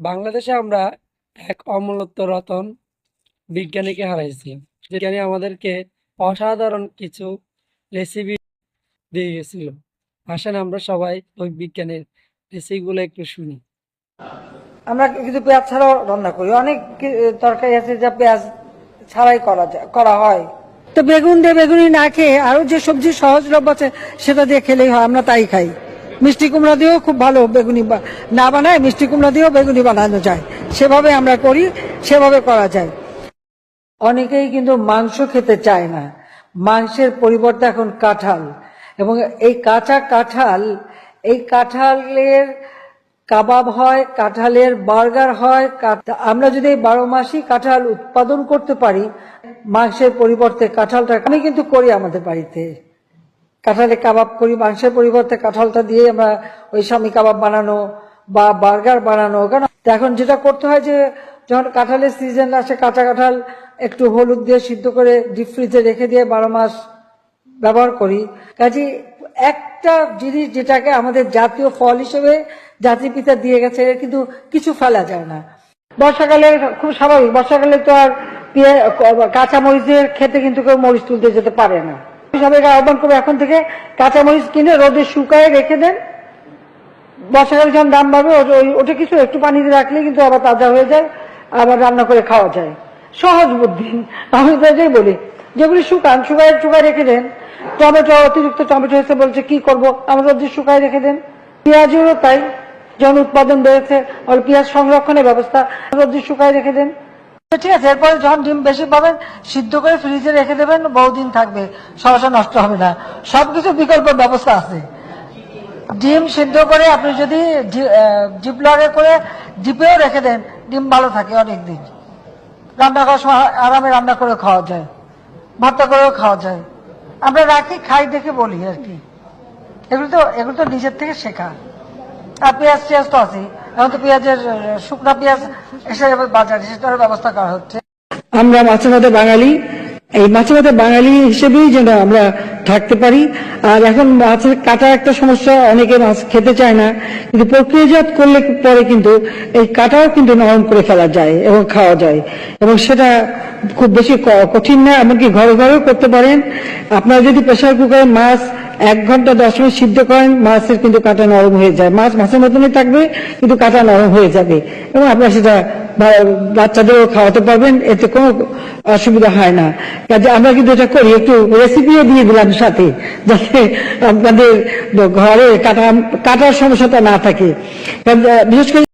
বাংলাদেশে আমরা এক অমূল্য রতন বিজ্ঞানীকে হারাইছি বিজ্ঞানী আমাদেরকে অসাধারণ কিছু রেসিপি দিয়ে গেছিল। আসেন আমরা সবাই ওই বিজ্ঞানীর রেসিপিগুলো একটু শুনি। আমরা কিন্তু পেঁয়াজ ছাড়াও রান্না করি। অনেক তরকারি আছে যা পেঁয়াজ ছাড়াই করা যায় করা হয়। তো বেগুন দিয়ে বেগুনি না খেয়ে আরও যে সবজি সহজলভ্য আছে সেটা দিয়ে খেলেই হয় আমরা তাই খাই। মিষ্টি কুমড়া দিয়েও খুব ভালো বেগুনি না বানায়, মিষ্টি কুমড়া দিয়েও বেগুনি বানানো যায়। সেভাবে আমরা করি, সেভাবে করা যায়। অনেকেই কিন্তু মাংস খেতে চায় না। মাংসের পরিবর্তে এখন কাঁঠাল। এবং এই কাঁচা কাঁঠাল, এই কাঁঠালের কাবাব হয়, কাঁঠালের বার্গার হয় আমরা যদি এই বারো মাসই কাঁঠাল উৎপাদন করতে পারি, মাংসের পরিবর্তে কাঁঠালটা আমি কিন্তু করি আমাদের বাড়িতে। কাঁঠালে কাবাব করি, মাংসের পরিবর্তে কাঁঠালটা দিয়ে আমরা ওই স্বামী কাবাব বানানো বা বার্গার বানানো। কারণ এখন যেটা করতে হয় যে, যখন কাঁঠালের সিজন আসে, কাঁচা কাঁঠাল একটু হলুদ দিয়ে সিদ্ধ করে ডিপ ফ্রিজে রেখে দিয়ে বারো মাস ব্যবহার করি। কাজে একটা জিনিস যেটাকে আমাদের জাতীয় ফল হিসেবে জাতির পিতা দিয়ে গেছে কিন্তু কিছু ফেলা যায় না। বর্ষাকালে খুব স্বাভাবিক, বর্ষাকালে তো আর কাঁচা মরিচের খেতে কিন্তু কেউ মরিচ তুলতে যেতে পারে না। সবাইকে আহ্বান করব এখন থেকে কাঁচা মরিচ কিনে রোদে শুকায় রেখে দেন। বর্ষাকালে যখন দাম বাড়বে ওটা- কিছু একটু পানিতে রাখলে কিন্তু আবার তাজা হয়ে যায়, আবার রান্না করে খাওয়া যায়। সহজ বুদ্ধি, আমি তো এটাই বলি। যেগুলি শুকান, শুকায় শুকায় রেখে দেন। টমেটো, অতিরিক্ত টমেটো এসে বলছে, কি করব? আমরা রোদে শুকায় রেখে দেন। পেঁয়াজেরও তাই যখন উৎপাদন বেড়েছে ওর পেঁয়াজ সংরক্ষণের ব্যবস্থা রোদে শুকায় রেখে দেন। ঠিক আছে, এরপরে যখন ডিম বেশি পাবেন, সিদ্ধ করে ফ্রিজে রেখে দেবেন, বহুদিন থাকবে, সরাসরি নষ্ট হবে না। সবকিছু বিকল্প ব্যবস্থা আছে। ডিম সিদ্ধ করে আপনি যদি জিপলগে করে ডিপেও রেখে দেন, ডিম ভালো থাকে অনেক দিন রান্না করার সময় আরামে রান্না করে খাওয়া যায়, ভর্তা করেও খাওয়া যায়। আমরা রাখি, খাই, দেখে বলি আর কি। এগুলো তো এগুলো তো নিজের থেকে শেখা। আর পেঁয়াজ টিয়াজ তো আছে পেঁয়াজের শুকনা পেঁয়াজ বাজারে ব্যবস্থা করা হচ্ছে। আমরা মাছে ভাতে বাঙালি, এই মাছে ভাতে বাঙালি হিসেবেই যেন আমরা থাকতে পারি। আর এখন মাছের কাটা একটা সমস্যা, অনেকে মাছ খেতে চায় না, কিন্তু প্রক্রিয়াজাত করলে পরে কিন্তু এই কাটাও কিন্তু নরম করে ফেলা যায় এবং খাওয়া যায়। এবং সেটা খুব বেশি কঠিন না, এমনকি ঘরে ঘরেও করতে পারেন। আপনারা যদি প্রেশার কুকারে মাছ এক ঘণ্টা দশ মিনিট সিদ্ধ করেন, মাছের কিন্তু কাঁটা নরম হয়ে যায়। মাছ মাছের মতনই থাকবে, কিন্তু কাঁটা নরম হয়ে যাবে। এবং আপনারা সেটা বাচ্চাদেরও খাওয়াতে পারবেন, এতে কোনো অসুবিধা হয় না। কাজে আমরা কিন্তু এটা করি, একটু রেসিপিও দিয়ে দিলাম সাথে, যাতে আপনাদের ঘরে কাটা, কাটার সমস্যাটা না থাকে। বিশেষ করে